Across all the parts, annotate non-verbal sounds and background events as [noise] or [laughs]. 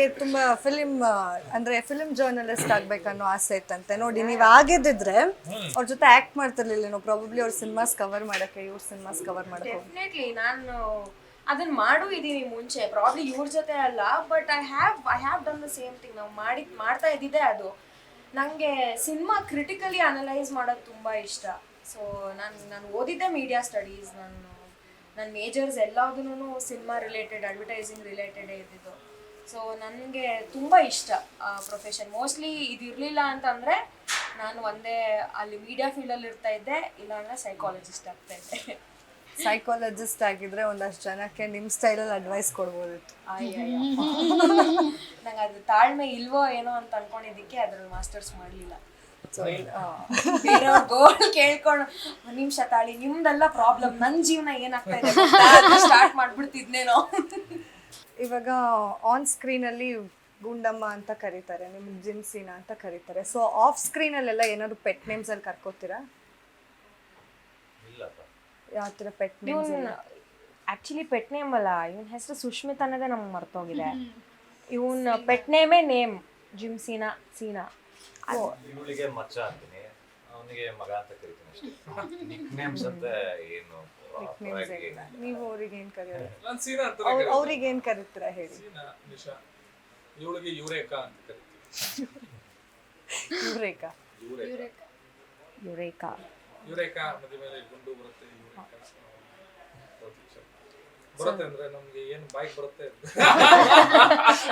ಅವ್ರಿಗೆ ತುಂಬಾ ಫಿಲಿಮ್ ಅಂದ್ರೆ ಫಿಲಿಮ್ ಜರ್ನಲಿಸ್ಟ್ ಆಗ್ಬೇಕನ್ನೋ ಆಸೆ ಇತ್ತಂತೆ. ನೋಡಿ, ನೀವು ಆಗಿದ್ದಿದ್ರೆ ಅವ್ರ ಜೊತೆ ಆಕ್ಟ್ ಮಾಡ್ತಿರ್ಲಿಲ್ಲ ಪ್ರಾಬಬ್ಲಿ ಅವ್ರ ಸಿನಿಮಾಸ್ ಕವರ್ ಮಾಡಕ್ಕೆ, ಇವ್ರ ಸಿನಿಮಾಸ್ ಕವರ್ ಮಾಡಕ್ಕೆ ಡೆಫಿನೆಟ್ಲಿ ನಾನು ಅದನ್ನ ಮಾಡು ಇದೀನಿ ಮುಂಚೆ. ಪ್ರಾಬ್ಲಿ ಇವ್ರ ಜೊತೆ ಅಲ್ಲ but I have I have done the same thing ನಾವು ಮಾಡಿ ಮಾಡ್ತಾ ಇದ್ದಿದ್ದೆ ಅದು. ನನಗೆ ಸಿನಿಮಾ ಕ್ರಿಟಿಕಲಿ ಅನಲೈಸ್ ಮಾಡೋದು ತುಂಬ ಇಷ್ಟ. ಸೊ ನಾನು ನಾನು ಓದಿದ್ದೆ ಮೀಡಿಯಾ ಸ್ಟಡೀಸ್ ನಾನು ನನ್ನ ಮೇಜರ್ಸ್ ಎಲ್ಲದೂ ಸಿನಿಮಾ ರಿಲೇಟೆಡ್ ಅಡ್ವರ್ಟೈಸಿಂಗ್ ರಿಲೇಟೆಡೇ ಇದ್ದಿದ್ದು. ಸೊ ನನಗೆ ತುಂಬ ಇಷ್ಟ ಪ್ರೊಫೆಷನ್ ಮೋಸ್ಟ್ಲಿ ಇದು ಇರಲಿಲ್ಲ ಅಂತಂದರೆ ನಾನು ಒಂದೇ ಅಲ್ಲಿ ಮೀಡಿಯಾ ಫೀಲ್ಡಲ್ಲಿ ಇರ್ತಾ ಇದ್ದೆ ಇಲ್ಲಾಂದರೆ ಸೈಕಾಲಜಿಸ್ಟ್ ಆಗ್ತಾ ಇದ್ದೆ. ಸೈಕಾಲಜಿಸ್ಟ್ ಆಗಿದ್ರೆ ಒಂದಷ್ಟು ಜನಕ್ಕೆ ನಿಮ್ ಸ್ಟೈಲಲ್ಲಿ ಅಡ್ವೈಸ್ ಕೊಡ್ಬೋದಿತ್ತು ನಂಗೆ ಅದು ತಾಳ್ಮೆ ಇಲ್ವೋ ಏನೋ ಅಂತ ಅನ್ಕೊಂಡಿದ್ದಕ್ಕೆ ಅದ್ರಲ್ಲಿ ಮಾಸ್ಟರ್ಸ್ ಮಾಡಲಿಲ್ಲ. ಸೊ ಬೇರೆ ಗೋಲ್ ಕೇಳ್ಕೊಂಡು ನಿಮ್ಷ ನಿಮಿಷ ತಾಳಿ ನಿಮ್ದೆಲ್ಲ ಪ್ರಾಬ್ಲಮ್ ನನ್ನ ಜೀವನ ಏನಾಗ್ತಾ ಇದೆ ಸ್ಟಾರ್ಟ್ ಮಾಡ್ಬಿಡ್ತಿದ್ನೇನೋ. ಇವಾಗ ಆನ್ ಸ್ಕ್ರೀನ್ ಅಲ್ಲಿ ಗುಂಡಮ್ಮ ಅಂತ ಕರೀತಾರೆ ನಿಮ್ಮ ಜಿನ್ಸಿನ ಅಂತ ಕರೀತಾರೆ. ಸೊ ಆಫ್ ಸ್ಕ್ರೀನ್ ಅಲ್ಲೆಲ್ಲ ಏನಾದ್ರು ಪೆಟ್ ನೇಮ್ಸ್ ಅಲ್ಲಿ ಕರ್ಕೋತೀರಾ? ಇಲ್ಲಪ್ಪ. ಯಾವ ತರ pet names actually pet name ಅಲ್ಲ ಇವನ್ ಹೆಸರು ಸುಷ್ಮಿತ್ ಅನ್ನೋದೇ ನಮ್ಗೆ ಮರ್ತೋಗಿದೆ. ಇವನ್ ಪೆಟ್ ನೇಮೇ ನೇಮ್ ಜಿಮ್ ಸೀನಾ ಸೀನಾ. ಇವಳಿಗೆ ಮಚ್ಚ ಅಂತೀನಿ. ಅವನಿಗೆ ಮಗ ಅಂತ ಕರಿತೀನಿ ಅಷ್ಟೇ. ನಿಕ್ ನೇಮ್ಸ್ ಅಂತ ಏನು ನೇಮ್ಸ್ ನೀವು ಅವ್ರಿಗೆ ಏನ್ ಕರೆಯೋದು ನಾನು ಸೀನಾ ಅಂತ ಅವ್ರ್- ಅವ್ರಿಗೆ ಏನ್ ಕರೀತೀರಾ ಹೇಳಿ? ಸೀನಾ ನಿಶಾ ಇವಳಿಗೆ ಯುರೇಕಾ ಅಂತ ಕರಿತೀವಿ ಇವ್ರೇಕಾ ಯುರೇಕಾ. ಯುರೇಕಾ. ಯುರೇಕಾ ಮದುವೆ ಮೇಲೆ ಗುಂಡು ಬರುತ್ತೆ ಯುರೇಕಾ. ಬರುತ್ತೆ ಅಂದ್ರೆ ನಮ್ಗೆ ಏನ್ ಬೈಕ್ ಬರುತ್ತೆ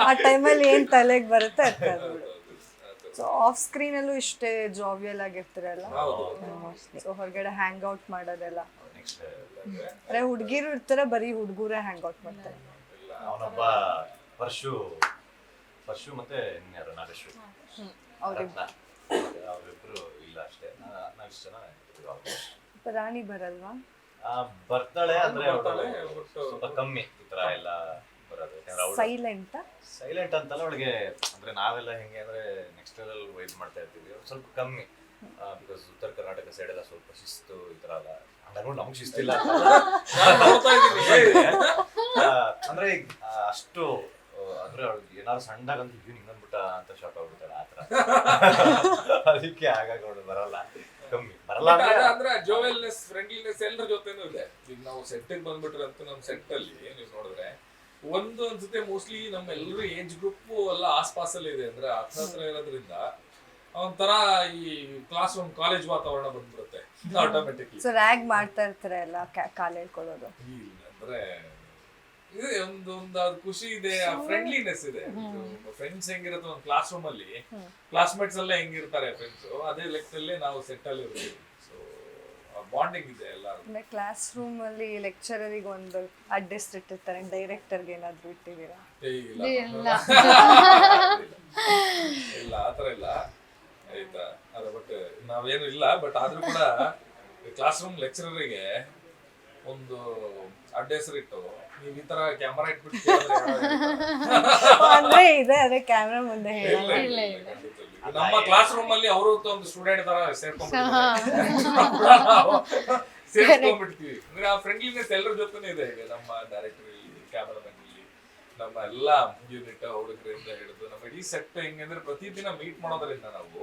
ಆ ಟೈಮಲ್ಲಿ ಏನ್ ತಲೆಗೆ ಬರುತ್ತೆ ಅಂತ ಸೊ ಆಫ್ ಸ್ಕ್ರೀನ್ ಅಲ್ಲೂ ಇಷ್ಟೇ ಜಾವಿಯಲ್ ಆಗಿರ್ತೀರಲ್ಲ ಸೊ ಹೊರಗಡೆ ಹ್ಯಾಂಗ್ ಔಟ್ ಮಾಡೋದೆಲ್ಲ ನೆಕ್ಸ್ಟ್ ಅಂದ್ರೆ ಹುಡುಗಿರು ಇರ್ತಾರೆ ಬರೀ ಹುಡುಗರೇ ಹ್ಯಾಂಗ್ ಔಟ್ ಮಾಡ್ತಾರೆ ಅವನೊಬ್ಬ ಪರ್ಶು ಪರ್ಶು ಮತ್ತೆ ಇನ್ಯಾರು ನಾಗೇಶು ಅವ್ರಿಬ್ರು. ಅವರಿಬ್ರು ಇಲ್ಲ ಅಷ್ಟೇ. ನಾಲ್ಕು ಜನ. ರಾಣಿ ಬರಲ್ವಾ? ಬರ್ತಾಳೆ ಅಂದ್ರೆ ಸ್ವಲ್ಪ ಕಮ್ಮಿ ಈ ತರ ಎಲ್ಲ ಬರೋದು. ಯಾಕಂದ್ರೆ ಅವಳು ಸೈಲೆಂಟ್ ಸೈಲೆಂಟ್ ಅಂತಲ್ಲ ಅವಳಿಗೆ ಅಂದ್ರೆ ನಾವೆಲ್ಲ ಹೆಂಗೆ ಅಂದ್ರೆ ನೆಕ್ಸ್ಟ್ ಲೆವೆಲ್ ವೈಬ್ ಮಾಡ್ತಾ ಇರ್ತೀವಿ ಅವ್ಳು ಸ್ವಲ್ಪ ಕಮ್ಮಿ. ಬಿಕಾಸ್ ಉತ್ತರ ಕರ್ನಾಟಕ ಸೈಡ್ ಎಲ್ಲ ಸ್ವಲ್ಪ ಶಿಸ್ತು ಈ ತರ ಎಲ್ಲ ಹಂಗಾರು ನಮ್ಗೆ ಶಿಸ್ತಿಲ್ಲ [laughs] ಅಂದ್ರೆ ಈಗ, ಅಷ್ಟು ಅಂದ್ರೆ ಅವ್ಳಿಗೆ ಏನಾದ್ರು ಸಣ್ಣದಾಗಂತ ಇವ್ ಹಿಂಗಂದ್ಬಿಟ್ಟ ಅಂತ ಶಾಕ್ ಆಗ್ಬಿಡ್ತಾಳೆ ಆ ತರ [laughs] ಅದಕ್ಕೆ ಆಗಾಗ ಅವಳು ಬರಲ್ಲ. ಕಮ್ಮಿ. ಬರಲ್ಲ ಅಂದ್ರೆ ಅದ- ಅಂದ್ರೆ ಜೋವೆಲ್ನೆಸ್ ಫ್ರೆಂಡ್ಲಿನೆಸ್ ಎಲ್ಲರ ಜೊತೆನೂ ಇದೆ. ಈಗ ನಾವು ಸೆಟ್ಟಿಗೆ ಬಂದ್ಬಿಟ್ರೆ ಅಂತ ನಮ್ಮ ಸೆಟ್ ಅಲ್ಲಿ ನೀವು ನೋಡಿದ್ರೆ. ಒಂದು ಅನ್ಸುತ್ತೆ ಮೋಸ್ಟ್ಲಿ ನಮ್ಮ ಎಲ್ಲರೂ ಏಜ್ ಗ್ರೂಪ್ ಎಲ್ಲ ಆಸ್ಪಾಸಲ್ಲಿ ಇದೆ ಅಂದ್ರೆ ಹತ್ರ ಹತ್ರ ಇರೋದ್ರಿಂದ ಒಂಥರ ಈ ಕ್ಲಾಸ್ ರೂಮ್ ಕಾಲೇಜ್ ವಾತಾವರಣ ಬಂದ್ಬಿಡುತ್ತೆ ಆಟೋಮೆಟಿಕ್ಲಿ ಸೊ ರ್ಯಾಗ್ ಮಾಡ್ತಾ ಇರ್ತಾರೆ ಎಲ್ಲ ಕಾಲ್ ಹೇಳ್ಕೊಳ್ಳೋದು. ಅಂದ್ರೆ ಇದೆ ಒಂದು ಒಂದು ಖುಷಿ ಇದೆ ಆ ಫ್ರೆಂಡ್ಲಿನೆಸ್ ಇದೆ. ಫ್ರೆಂಡ್ಸ್ ಹೆಂಗಿರುತ್ತೆ ಒಂದು ಕ್ಲಾಸ್ ರೂಮ್ ಅಲ್ಲಿ ಕ್ಲಾಸ್ಮೇಟ್ಸ್ ಎಲ್ಲ ಹೆಂಗಿರ್ತಾರೆ ಫ್ರೆಂಡ್ಸ್ ಅದೇ ಲೆಕ್ಕದಲ್ಲೇ ನಾವು ಸೆಟ್ ಅಲ್ಲಿ ಇರ್ತೀವಿ ಬಾಂಡಿಂಗ್ ಇದೆ ಎಲ್ಲರೂ ಅಂದ್ರೆ ಕ್ಲಾಸ್ ರೂಮ್ ಅಲ್ಲಿ ಲೆಕ್ಚರರಿಗೆ ಒಂದು ಅಡ್ರೆಸ್ ಇಟ್ಟಿರ್ತಾರೆ ಡೈರೆಕ್ಟರ್ಗೆ ಏನಾದ್ರು ಇಟ್ಟಿದ್ದೀರಾ? ಏ, ಇಲ್ಲ. ಇಲ್ಲ. [laughs] ಇಲ್ಲ ಆತರ ಇಲ್ಲ. ಆಯ್ತಾ? ಅದ ಬಟ್ ನಾವೇನು ಇಲ್ಲ ಬಟ್ ಆದ್ರೂ ಕೂಡ ಕ್ಲಾಸ್ ರೂಮ್ ಲೆಕ್ಚರರಿಗೆ ಒಂದು ಅಡ್ಡ ಹೆಸರಿಟ್ಟು ನೀವ್ ಈ ತರ ಕ್ಯಾಮರಾ ಇಟ್ಬಿಟ್ಟು ಅಂದ್ರೆ ಇದೆ ಅದೇ ಕ್ಯಾಮ್ರಾ ಮುಂದೆ ಹೇಳಿ. ಇಲ್ಲ, ಇಲ್ಲ, ಇಲ್ಲ, ಇಲ್ಲ. ನಮ್ಮ ಕ್ಲಾಸ್ ರೂಮ್ ಅಲ್ಲಿ ಅವರು ಒಂದು ಸ್ಟೂಡೆಂಟ್ ತರ ಸೇರ್ಕೊಂಡ್ಬಿಟ್ಟಿದ್ದಾರೆ. ಸೇರ್ಕೊಂಡ್ಬಿಡ್ತೀವಿ ಅಂದ್ರೆ ಆ ಫ್ರೆಂಡ್ಲಿನೆಸ್ ಎಲ್ಲರ ಜೊತೆನೇ ಇದೆ ಈಗ ನಮ್ಮ ಡೈರೆಕ್ಟರ್ ಕ್ಯಾಮರಾ ಕ್ಯಾಮರಾಮನ್ ಇಲ್ಲಿ. ನಮ್ಮ ಎಲ್ಲಾ ಯೂನಿಟ್ ಹುಡುಗರಿಂದ ಹಿಡಿದು ನಮ್ಮ ಇಡೀ ಸೆಟ್ ಹೆಂಗಂದ್ರೆ ಪ್ರತಿದಿನ ಮೀಟ್ ಮಾಡೋದ್ರಿಂದ ನಾವು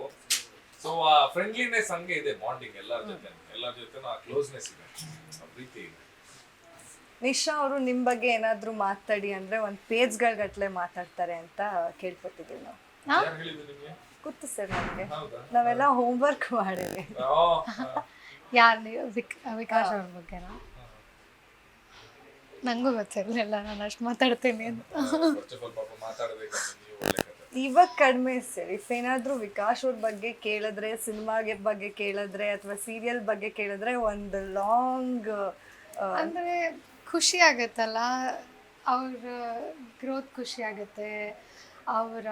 ಸೊ ಆ ಫ್ರೆಂಡ್ಲಿನೆಸ್ ಹಂಗೆ ಇದೆ ಬಾಂಡಿಂಗ್ ಎಲ್ಲರ ಜೊತೆ ಎಲ್ಲರ ಜೊತೆ ಆ ಕ್ಲೋಸ್ನೆಸ್ ಇದೆ. ಆ ಪ್ರೀತಿ ಇದೆ. ನಿಶಾ ಅವರು ನಿಮ್ಮ ಬಗ್ಗೆ ಏನಾದರೂ ಮಾತಾಡಿ ಅಂದ್ರೆ ಒಂದ್ ಪೇಜ್ಗಳ ಗಟ್ಟಲೆ ಮಾತಾಡ್ತಾರೆ ಅಂತ ಕೇಳ್ಪಟ್ಟಿದ್ದೀವಿ ನಾವು. ಯಾರು ಹೇಳಿದ್ರು ನಿಮ್ಗೆ? ಗೊತ್ತು ಸರ್ ನಮಗೆ. ಹೌದಾ? ನಾವೆಲ್ಲ ಹೋಮ್ವರ್ಕ್ ವರ್ಕ್ ಓ, ಹಾ. ಯಾರು ನೀವು? ವಿಕ್ ವಿಕಾಸ್ ಅವ್ರ ಬಗ್ಗೆನಾ? ನಂಗೂ ಗೊತ್ತಿರಲಿಲ್ಲ ನಾನು ಅಷ್ಟು ಮಾತಾಡ್ತೀನಿ ಅಂತ. ಫಸ್ಟ್ ಆಫ್ ಮಾತಾಡಬೇಕು ಪಾಪ ಮಾತಾಡಬೇಕಂದ್ರೆ ನೀವು ಒಳ್ಳೆ ಇವಾಗ ಕಡಿಮೆ ಸರ್. ಇಫ್ ಏನಾದ್ರೂ ವಿಕಾಸ್ ಅವ್ರ ಬಗ್ಗೆ ಕೇಳಿದ್ರೆ ಸಿನಿಮಾಗೆ ಬಗ್ಗೆ ಕೇಳಿದ್ರೆ ಅಥವಾ ಸೀರಿಯಲ್ ಬಗ್ಗೆ ಕೇಳಿದ್ರೆ ಒಂದು ಲಾಂಗ್ ಅಂದರೆ ಖುಷಿ ಆಗುತ್ತಲ್ಲ? ಅವ್ರ ಗ್ರೋತ್ ಖುಷಿ ಆಗುತ್ತೆ. ಅವರ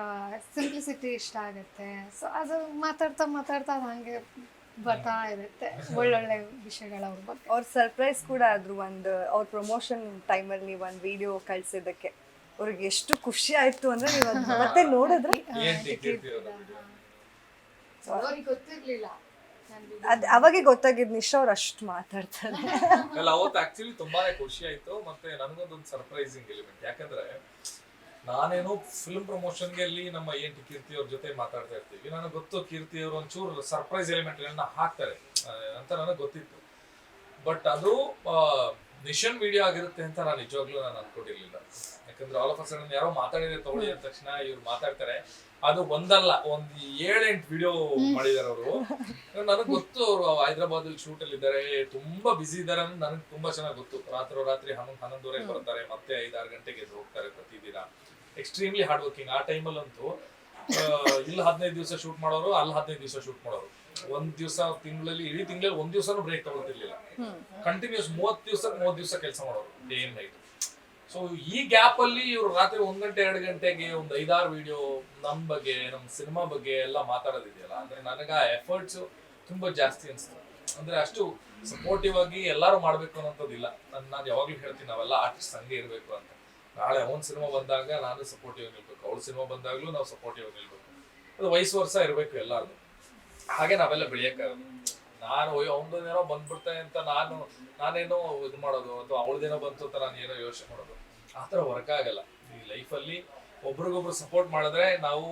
ಸಿಂಪ್ಲಿಸಿಟಿ ಇಷ್ಟ ಆಗುತ್ತೆ. ಸೊ ಅದು ಮಾತಾಡ್ತಾ ಮಾತಾಡ್ತಾ ಅದು ಹಂಗೆ ಬರ್ತಾ ಇರುತ್ತೆ. ಒಳ್ಳೊಳ್ಳೆ ವಿಷಯಗಳು ಅವ್ರ ಬಗ್ಗೆ. ಅವ್ರ ಸರ್ಪ್ರೈಸ್ ಕೂಡ ಆದ್ರು ಒಂದು ಅವ್ರ ಪ್ರಮೋಷನ್ ಟೈಮಲ್ಲಿ ನೀವು ಒಂದು ವಿಡಿಯೋ ಕಳ್ಸಿದ್ದಕ್ಕೆ. ಅವ್ರಿಗೆ ಎಷ್ಟು ಖುಷಿ ಆಯ್ತು ಅಂದ್ರೆ ನೀವು ಅದ್ನ ಮತ್ತೆ ನೋಡಿದ್ರೆ [laughs] ಗೊತ್ತಿರಲಿಲ್ಲ. ಅದ್ ಅವಾಗೆ ಗೊತ್ತಾಗಿದ್ ನಿಶಾ ಅವ್ರು ಅಷ್ಟು ಮಾತಾಡ್ತಾರೆ. [laughs] ಅಲ್ಲ ಅವತ್ತು ಆಕ್ಚುಲಿ ತುಂಬಾನೇ ಖುಷಿ ಆಯ್ತು ಮತ್ತೆ ನನಗೊಂದೊಂದು ಸರ್ಪ್ರೈಸಿಂಗ್ ಎಲಿಮೆಂಟ್ ಯಾಕಂದ್ರೆ ನಾನೇನು ಫಿಲ್ಮ್ ಪ್ರಮೋಷನ್ಗೆ ಅಲ್ಲಿ ನಮ್ಮ ಏನ್ ಕೀರ್ತಿ ಅವ್ರ ಜೊತೆ ಮಾತಾಡ್ತಾ ಇರ್ತೀವಿ. ನನಗೆ ಗೊತ್ತು ಕೀರ್ತಿ ಅವರು ಒಂಚೂರು ಸರ್ಪ್ರೈಸ್ ಎಲಿಮೆಂಟ್ ಹಾಕ್ತಾರೆ. ಅಂತ ನನಗೆ ಗೊತ್ತಿತ್ತು. ಬಟ್ ಅದು ನಿಶನ್ ವಿಡಿಯೋ ಆಗಿರುತ್ತೆ ಅಂತ ನಾನು ನಿಜವಾಗ್ಲೂ ನಾನು ಅನ್ಕೊಂಡಿರ್ಲಿಲ್ಲ. ಯಾಕಂದ್ರೆ ಆಲ್ ಆಫ್ ಅ ಸಡನ್ ಯಾರೋ ಮಾತಾಡಿದ್ರೆ ತಗೊಳ್ಳಿ ಅಂದ ತಕ್ಷಣ ಇವ್ರು ಮಾತಾಡ್ತಾರೆ. ಅದು ಒಂದಲ್ಲ ಒಂದ್ ಏಳೆಂಟು ವಿಡಿಯೋ ಮಾಡಿದಾರೆ ಅವರು. ನನಗ್ ಗೊತ್ತು ಅವರು ಹೈದರಾಬಾದ್ ಅಲ್ಲಿ ಶೂಟ್ ಅಲ್ಲಿ ಇದ್ದಾರೆ ತುಂಬಾ ಬಿಸಿ ಇದ್ದಾರೆ ಅಂತ ನನಗೆ ತುಂಬಾ ಚೆನ್ನಾಗಿ ಗೊತ್ತು. ರಾತ್ರಿ ರಾತ್ರಿ ಹನ್ನೊಂದು ಹನ್ನೊಂದುವರೆಗೆ ಬರ್ತಾರೆ ಮತ್ತೆ ಐದಾರು ಗಂಟೆಗೆ ಎದ್ದು ಹೋಗ್ತಾರೆ ಪ್ರತಿದಿನ. ಎಕ್ಸ್ಟ್ರೀಮ್ಲಿ ಹಾರ್ಡ್ ವರ್ಕಿಂಗ್ ಆ ಟೈಮಲ್ಲಂತೂ ಇಲ್ಲಿ ಹದಿನೈದು ದಿವಸ ಶೂಟ್ ಮಾಡೋರು ಅಲ್ಲಿ ಹದಿನೈದು ದಿವಸ ಶೂಟ್ ಮಾಡೋರು. ಒಂದ್ ದಿವಸ ತಿಂಗಳಲ್ಲಿ ಇಡೀ ತಿಂಗಳಲ್ಲಿ ಒಂದ್ ದಿವಸನೂ ಬ್ರೇಕ್ ತಗೊಳ್ತಿರ್ಲಿಲ್ಲ ಕಂಟಿನ್ಯೂಸ್ ಮೂವತ್ ದಿವಸ ಮೂವತ್ ದಿವಸ ಕೆಲಸ ಮಾಡೋರು ಡೇ ಅಂಡ್ ನೈಟ್ ಸೊ ಈ ಗ್ಯಾಪ್ ಅಲ್ಲಿ ಇವರು ರಾತ್ರಿ ಒಂದ್ ಗಂಟೆ ಎರಡು ಗಂಟೆಗೆ ಒಂದ್ ಐದಾರು ವಿಡಿಯೋ ನಮ್ ಬಗ್ಗೆ ನಮ್ ಸಿನಿಮಾ ಬಗ್ಗೆ ಎಲ್ಲ ಮಾತಾಡೋದಿದೆಯಲ್ಲ ಅಂದ್ರೆ ನನಗ ಎಫರ್ಟ್ಸ್ ತುಂಬಾ ಜಾಸ್ತಿ ಅನ್ಸುತ್ತೆ ಅಂದ್ರೆ ಅಷ್ಟು ಸಪೋರ್ಟಿವ್ ಆಗಿ ಎಲ್ಲಾರು ಮಾಡ್ಬೇಕು ಅನ್ನೋಂಥದ್ದಿಲ್ಲ. ನಾನು ನಾನು ಯಾವಾಗ್ಲೂ ಹೇಳ್ತೀನಿ ನಾವೆಲ್ಲ ಆರ್ಟಿಸ್ಟ್ ಹಂಗೆ ಇರ್ಬೇಕು ಅಂತ. ನಾಳೆ ಅವನ್ ಸಿನಿಮಾ ಬಂದಾಗ ನಾನು ಸಪೋರ್ಟಿವ್ ನಿಲ್ಬೇಕು ಅವಳ ಸಿನಿಮಾ ಬಂದಾಗ್ಲೂ ನಾವು ಸಪೋರ್ಟಿವ್ ನಿಲ್ಬೇಕು ಅದು ವಯಸ್ಸು ವರ್ಷ ಇರ್ಬೇಕು ಎಲ್ಲಾರ್ದು. ಹಾಗೆ ನಾವೆಲ್ಲ ಬೆಳೆಯಕ್ಕಾಗಲ್ಲ ನಾನು ಅವನದೇನೋ ಬಂದ್ಬಿಡ್ತೆ ಅಂತ ನಾನು ನಾನೇನೋ ಇದು ಮಾಡೋದು ಅಥವಾ ಅವಳದೇನೋ ಬಂತು ಅಂತ ನಾನು ಏನೋ ಯೋಚನೆ ಮಾಡೋದು. ಆ ಥರ ವರ್ಕ್ ಆಗಲ್ಲ. ಈ ಲೈಫಲ್ಲಿ ಒಬ್ರಿಗೊಬ್ರು ಸಪೋರ್ಟ್ ಮಾಡಿದ್ರೆ ನಾವು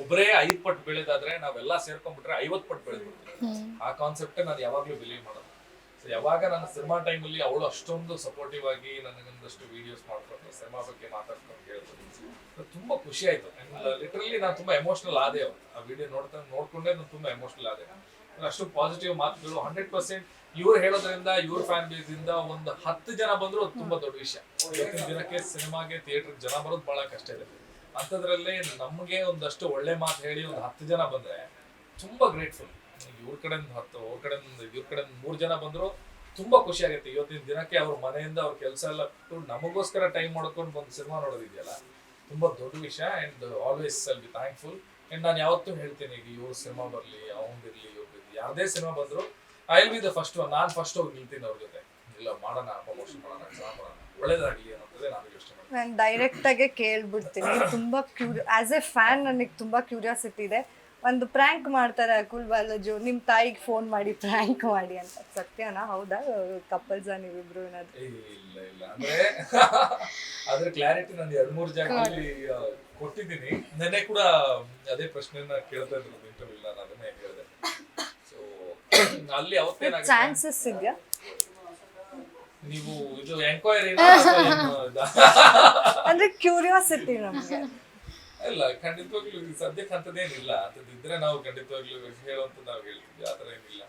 ಒಬ್ಬರೇ ಐದು ಪಟ್ಟು ಬೆಳೆದಾದ್ರೆ ನಾವೆಲ್ಲ ಸೇರ್ಕೊಂಡ್ಬಿಟ್ರೆ ಐವತ್ತು ಪಟ್ಟು ಬೆಳೆದ್ಬಿಡ್ತೀವಿ. ಆ ಕಾನ್ಸೆಪ್ಟೇ ನಾನು ಯಾವಾಗಲೂ ಬಿಲೀವ್ ಮಾಡೋದು. ಸೊ ಯಾವಾಗ ನನ್ನ ಸಿನಿಮಾ ಟೈಮಲ್ಲಿ ಅವಳು ಅಷ್ಟೊಂದು ಸಪೋರ್ಟಿವ್ ಆಗಿ ನನಗೊಂದಷ್ಟು ವಿಡಿಯೋಸ್ ಮಾಡ್ಕೊಂಡು ಸಿನಿಮಾ ಬಗ್ಗೆ ಮಾತಾಡ್ಕೊಂಡು ಹೇಳಿದ್ರು ತುಂಬ ತುಂಬಾ ಖುಷಿ ಆಯ್ತು. ಲಿಟ್ರಲಿ ನಾನು ತುಂಬಾ ಎಮೋಷನಲ್ ಆದೆ ಆ ವಿಡಿಯೋ ನೋಡ್ತಾ ನೋಡ್ಕೊಂಡೇ ನಾನು ತುಂಬಾ ಎಮೋಷನಲ್ ಆದೆ. ಅಷ್ಟು ಪಾಸಿಟಿವ್ ಮಾತುಗಳು ಹಂಡ್ರೆಡ್ ಪರ್ಸೆಂಟ್ ಇವ್ರು ಹೇಳೋದ್ರಿಂದ, ಇವ್ರ ಫ್ಯಾನ್ ಬೇಸ್ ಒಂದು ಹತ್ತು ಜನ ಬಂದ್ರು ಅದು ತುಂಬಾ ದೊಡ್ಡ ವಿಷಯ. ಇವತ್ತಿನ ದಿನಕ್ಕೆ ಸಿನಿಮಾಗೆ ಥಿಯೇಟರ್ ಜನ ಬರೋದು ಬಹಳ ಕಷ್ಟ ಇದೆ. ಅಂಥದ್ರಲ್ಲಿ ನಮಗೆ ಒಂದಷ್ಟು ಒಳ್ಳೆ ಮಾತು ಹೇಳಿ ಒಂದು ಹತ್ತು ಜನ ಬಂದ್ರೆ ತುಂಬಾ ಗ್ರೇಟ್ಫುಲ್ ಇವ್ರ ಕಡೆಯಿಂದ ಹತ್ತು, ಅವ್ರ ಕಡೆ ಇವ್ರ ಕಡೆ ಮೂರ್ ಜನ ಬಂದ್ರು ತುಂಬಾ ಖುಷಿ ಆಗುತ್ತೆ. ಇವತ್ತಿನ ದಿನಕ್ಕೆ ಅವ್ರ ಮನೆಯಿಂದ ಅವ್ರ ಕೆಲಸ ಎಲ್ಲ ನಮಗೋಸ್ಕರ ಟೈಮ್ ಮಾಡ್ಕೊಂಡು ಬಂದು ಸಿನಿಮಾ ನೋಡೋದಿದೆಯಲ್ಲ? ತುಂಬಾ ದೊಡ್ಡ ವಿಷಯ and always I'll be thankful and ನಾನು ಯಾವತ್ತೂ ಹೇಳ್ತೀನಿ, ಈಗ ಇವ್ರ ಸಿನಿಮಾ ಬರಲಿ ಅವ್ನಿರ್ಲಿ ಇವ್ರದ್ದು ಯಾವುದೇ ಸಿನಿಮಾ ಬಂದ್ರು I will be the first one ನಾನು ಫಸ್ಟ್ ಹೋಗಿ ನಿಲ್ತೀನಿ ಅವ್ರ ಜೊತೆ. ಇಲ್ಲ, ಮಾಡೋಣ ಪ್ರಮೋಷನ್ ಮಾಡೋಣ ಮಾಡೋಣ. ಒಳ್ಳೇದಾಗಲಿ ಅನ್ನೋದೇ ನಾನು ಯೋಚನೆ ನಾನು ಡೈರೆಕ್ಟಾಗೆ ಕೇಳ್ಬಿಡ್ತೀನಿ. ತುಂಬ ಕ್ಯೂರಿ ಆಸ್ ಎ ಫ್ಯಾನ್ ನನಗೆ ತುಂಬ ಕ್ಯೂರಿಯಾಸಿಟಿ ಇದೆ. ಒಂದು ಪ್ರ್ಯಾಂಕ್ ಮಾಡ್ತಾರೆ ಅಕುಲ್ ಬಾಲಾಜು. ನಿಮ್ಮ ತಾಯಿಗೆ ಫೋನ್ ಮಾಡಿ ಪ್ರ್ಯಾಂಕ್ ಮಾಡಿ ಅಂತ. ಸತ್ಯನಾ? ಹೌದಾ? ಕಪಲ್ಸಾ ನೀವಿಬ್ರು ಏನಾದ್ರು? ಇಲ್ಲ ಇಲ್ಲ. ಅಂದ್ರೆ ಅದ್ರ ಕ್ಲಾರಿಟಿ ನಾನು ಎರಡ್ ಮೂರ್ ಜಾಗದಲ್ಲಿ ಕೊಟ್ಟಿದ್ದೀನಿ. ನೆನ್ನೆ ಕೂಡ ಅದೇ ಪ್ರಶ್ನೆನ ಕೇಳ್ತಾ ಇದ್ರು ಇಂಟರ್ವ್ಯೂ ನಾನು ಅದನ್ನೇ ಹೇಳಿದೆ. ಸೊ ಅಲ್ಲಿ ಅವತ್ತೇನಾಗುತ್ತೆ ಚಾನ್ಸಸ್ ಇದೆಯಾ? ನೀವು ಇದು ಎಂಕ್ವೈರಿ ಅಂದ್ರೆ ಕ್ಯೂರಿಯಾಸಿಟಿ ನಮಗೆ. ಇಲ್ಲ ಖಂಡಿತವಾಗ್ಲೂ ಸದ್ಯಕ್ಕೆ ಅಂತದೇನಿಲ್ಲ ಅಂತದಿದ್ರೆ ನಾವು ಖಂಡಿತವಾಗ್ಲೂ ಹೇಳುವಂತ ನಾವು ಹೇಳ್ತೀವಿ ಥರ ಏನಿಲ್ಲ.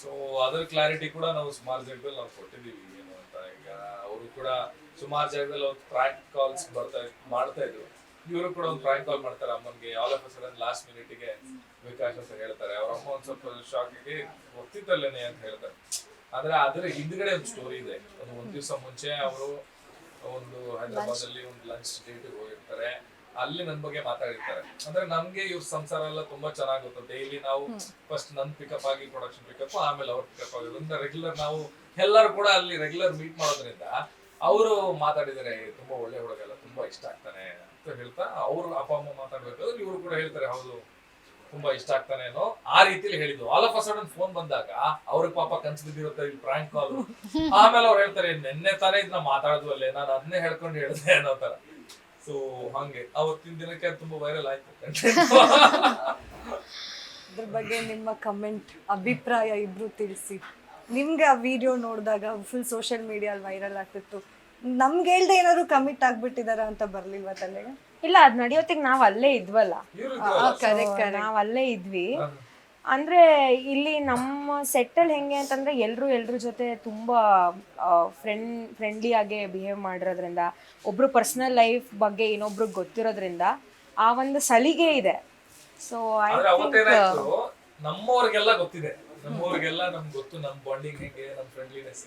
ಸೊ ಅದರ ಕ್ಲಾರಿಟಿ ಕೂಡ ನಾವು ಸುಮಾರು ಜಾಗದಲ್ಲಿ ನಾವು ಕೊಟ್ಟಿದೀವಿ ಏನು ಅಂತ ಈಗ ಅವರು ಕೂಡ ಸುಮಾರು ಜಾಗದಲ್ಲಿ ಅವ್ರು ಪ್ರಾಂಕ್ ಕಾಲ್ಸ್ ಬರ್ತಾ ಮಾಡ್ತಾ ಇದ್ರು. ಇವರು ಕೂಡ ಒಂದು ಪ್ರಾಂಕ್ ಕಾಲ್ ಮಾಡ್ತಾರೆ ಅಮ್ಮನ್ಗೆ. ಆಲ್ ಆಫ್ ಸಡನ್ ಲಾಸ್ಟ್ ಮಿನಿಟ್ಗೆ ವಿಕಾಸ್ ಅಂತ ಹೇಳ್ತಾರೆ. ಅವ್ರ ಅಮ್ಮ ಒಂದ್ ಸ್ವಲ್ಪ ಶಾಕಿಗೆ ಗೊತ್ತಿತ್ತಲ್ಲೇನೆ ಅಂತ ಹೇಳ್ತಾರೆ. ಆದ್ರೆ ಅದರ ಹಿಂದ್ಗಡೆ ಒಂದು ಸ್ಟೋರಿ ಇದೆ. ಒಂದು ಒಂದು ದಿವಸ ಮುಂಚೆ ಅವರು ಒಂದು ಹೈದರಾಬಾದ್ ಅಲ್ಲಿ ಒಂದು ಲಂಚ್ ಡೇಟ್ ಹೋಗಿರ್ತಾರೆ. ಅಲ್ಲಿ ನನ್ ಬಗ್ಗೆ ಮಾತಾಡಿರ್ತಾರೆ. ಅಂದ್ರೆ ನಮ್ಗೆ ಇವ್ರ ಸಂಸಾರ ಎಲ್ಲ ತುಂಬಾ ಚೆನ್ನಾಗುತ್ತೆ ಗೊತ್ತು ಡೈಲಿ ನಾವು ಫಸ್ಟ್ ನನ್ ಪಿಕಪ್ ಆಗಿ ಪ್ರೊಡಕ್ಷನ್ ಪಿಕಪ್ ಆಮೇಲೆ ಅವ್ರ ಪಿಕಪ್ ಆಗಿರೋದ್ರಿಂದ ರೆಗ್ಯುಲರ್ ನಾವು ಎಲ್ಲರೂ ಕೂಡ ಅಲ್ಲಿ ರೆಗ್ಯುಲರ್ ಮೀಟ್ ಮಾಡೋದ್ರಿಂದ ಅವರು ಮಾತಾಡಿದರೆ ತುಂಬಾ ಒಳ್ಳೆ ಹುಡುಗೆಲ್ಲ ತುಂಬಾ ಇಷ್ಟ ಆಗ್ತಾನೆ ಅಂತ ಹೇಳ್ತಾ ಅವ್ರು ಅಪ್ಪ ಅಮ್ಮ ಮಾತಾಡ್ಬೇಕಾದ್ರೆ ಇವರು ಕೂಡ ಹೇಳ್ತಾರೆ ಹೌದು ತುಂಬಾ ಇಷ್ಟ ಆಗ್ತಾನೆ ಅನ್ನೋ ಆ ರೀತಿಲಿ ಹೇಳಿದ್ರು. All of a sudden phone ಬಂದಾಗ ಅವ್ರಿಗೆ ಪಾಪ ಕನ್ಸು ಬಿದ್ದಿರುತ್ತೆ ಇಲ್ಲಿ ಪ್ರಾಂಕ್ ಕಾಲ್ ಆಮೇಲೆ ಅವ್ರು ಹೇಳ್ತಾರೆ ನಿನ್ನೆ ತಾನೇ ಇದನ್ನ ಅಲ್ಲೇ ನಾನು ಅದನ್ನೇ ಹೇಳ್ಕೊಂಡು ಹೇಳಿದೆ ಅನ್ನೋ ತರ. ಸೊ ಹಂಗೆ. ಅವತ್ತಿನ ದಿನಕ್ಕೆ ಅದು ತುಂಬಾ ವೈರಲ್ ಆಯ್ತು. ಅದ್ರ ಬಗ್ಗೆ ನಿಮ್ಮ ಕಮೆಂಟ್ ಅಭಿಪ್ರಾಯ ಇಬ್ರು ತಿಳಿಸಿ. ನಿಮ್ಗೆ ಆ ವಿಡಿಯೋ ನೋಡಿದಾಗ ಫುಲ್ ಸೋಷಿಯಲ್ ಮೀಡಿಯಲ್ಲಿ ವೈರಲ್ ಆಗ್ತಿತ್ತು. ನಮ್ಗೆ ಹೇಳ್ದೆ ಏನಾದ್ರು ಕಮಿಟ್ ಆಗ್ಬಿಟ್ಟಿದಾರ ಅಂತ ಬರ್ಲಿಲ್ವಾ ತಲೆಗೆ? ಇಲ್ಲ ಅದ್ ನಡಿಯೋತ್ತಿಗೆ ನಾವ್ ಅಲ್ಲೇ ಇದ್ವಲ್ಲ. ಕರೆಕ್ಟ್ ನಾವ್ ಅಲ್ಲೇ ಇದ್ವಿ. ಅಂದ್ರೆ ಇಲ್ಲಿ ನಮ್ಮ ಸೆಟ್ಟಲ್ಲಿ ಹೆಂಗೆ ಅಂತಂದ್ರೆ ಎಲ್ಲರೂ ಎಲ್ಲರ ಜೊತೆ ತುಂಬಾ ಫ್ರೆಂಡ್ ಫ್ರೆಂಡ್ಲಿ ಆಗಿ ಬಿಹೇವ್ ಮಾಡಿರೋದ್ರಿಂದ ಒಬ್ರು ಪರ್ಸನಲ್ ಲೈಫ್ ಬಗ್ಗೆ ಇನ್ನೊಬ್ರಿಗೆ ಗೊತ್ತಿರೋದ್ರಿಂದ ಆ ಒಂದು ಸಲಿಗೆ ಇದೆ. ಸೊ ಐ ಆದ್ರೆ ಥಿಂಕ್ ಅವತ್ತೇನಾಯ್ತು ನಮ್ಮವ್ರಿಗೆಲ್ಲ ಗೊತ್ತಿದೆ. ನಮ್ಮವ್ರಿಗೆಲ್ಲ ನಮ್ಗೆ ಗೊತ್ತು ನಮ್ ಬಾಂಡಿಂಗ್ ಹೆಂಗೆ ನಮ್ ಫ್ರೆಂಡ್ಲಿನೆಸ್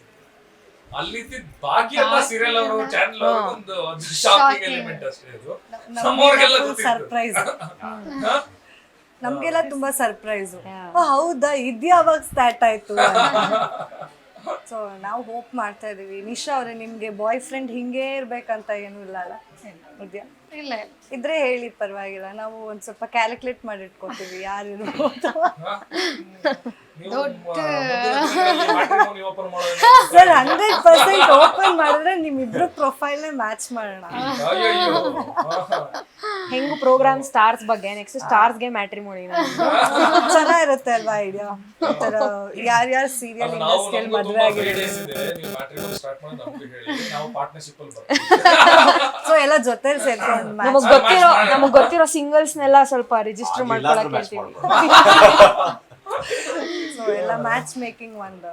ಅಲ್ಲಿ ಬಾಕಿ ಎಲ್ಲ ಸೀರಿಯಲ್ ಅವರು ಚಾನೆಲ್ ಒಂದು ಶಾಪಿಂಗ್ ಎಲಿಮೆಂಟ್ ಅಷ್ಟೇ ಇದು ನಮ್ಮವ್ರಿಗೆಲ್ಲ ಗೊತ್ತಿತ್ತು. ಸರ್ಪ್ರೈಸ್? [laughs] ನಮ್ಗೆಲ್ಲ ತುಂಬಾ ಸರ್ಪ್ರೈಸ್ ಹೌದಾ? ಇದ್ಯಾವಾಗ ಸ್ಟಾರ್ಟ್ ಆಯ್ತು? [laughs] ಸೊ ನಾವು ಹೋಪ್ ಮಾಡ್ತಾ ಇದೀವಿ ನಿಶಾ ಅವರೇ ನಿಮ್ಗೆ ಬಾಯ್ ಫ್ರೆಂಡ್ ಹಿಂಗೇ ಇರ್ಬೇಕಂತ ಏನೂ ಇಲ್ಲ ಅಲ್ಲ? ಇದೆಯಾ ಇಲ್ಲ ಇಲ್ಲ. ಇದ್ರೆ ಹೇಳಿ ಪರವಾಗಿಲ್ಲ. ನಾವು ಒಂದ್ ಸ್ವಲ್ಪ ಕ್ಯಾಲ್ಕುಲೇಟ್ ಮಾಡಿ ಇಟ್ಕೊತೀವಿ ಯಾರು ಇರ್ಬೋದು? [laughs] ನೀವು ಮ್ಯಾಟ್ರಿಮೋನಿ ಓಪನ್ ಮಾಡೋದು ಸರ್ ಹಂಡ್ರೆಡ್ ಪರ್ಸೆಂಟ್ ಓಪನ್ ಮಾಡಿದ್ರೆ ನಿಮ್ಮಿಬ್ರು ಪ್ರೊಫೈಲ್ ಮ್ಯಾಚ್ ಮಾಡೋಣ. [laughs] ಹೆಂಗು ಪ್ರೋಗ್ರಾಮ್ ಸ್ಟಾರ್ಸ್ ಬಗ್ಗೆ ನೆಕ್ಸ್ಟ್ ಸ್ಟಾರ್ಸ್ಗೆ ಮ್ಯಾಟ್ರಿಮೋನಿ ಚೆನ್ನಾಗಿರುತ್ತೆ ಅಲ್ವಾ ಐಡಿಯಾ ಈ ತರ ಯಾರ್ಯಾರು ಸೀರಿಯಲ್ ಇಂಡಸ್ಟ್ರಿಯಲ್ಲಿ ಮದುವೆ ಆಗಿದೆ ನೀವು ಮ್ಯಾಟ್ರಿಮೋನಿ ಸ್ಟಾರ್ಟ್ ಮಾಡಿ ಹೇಳಿ. ನಾವು ಪಾರ್ಟ್ನರ್ಶಿಪ್ ಅಲ್ಲಿ ಬರ್ತೀವಿ. [laughs] ಸೊ ಎಲ್ಲ ಜೊತೆ ಸೇರ್ಕೊಂಡು ನಮಗ್ ಗೊತ್ತಿರೋ ನಮಗ್ ಗೊತ್ತಿರೋ ಸಿಂಗಲ್ಸ್ ನೆಲ್ಲ ಸ್ವಲ್ಪ ರಿಜಿಸ್ಟರ್ ಮಾಡ್ಕೊಳಕ್ ಹೇಳ್ತೀವಿ ಸೊ [laughs] ಎಲ್ಲ ಮ್ಯಾಚ್ ಮೇಕಿಂಗ್ ಒಂದು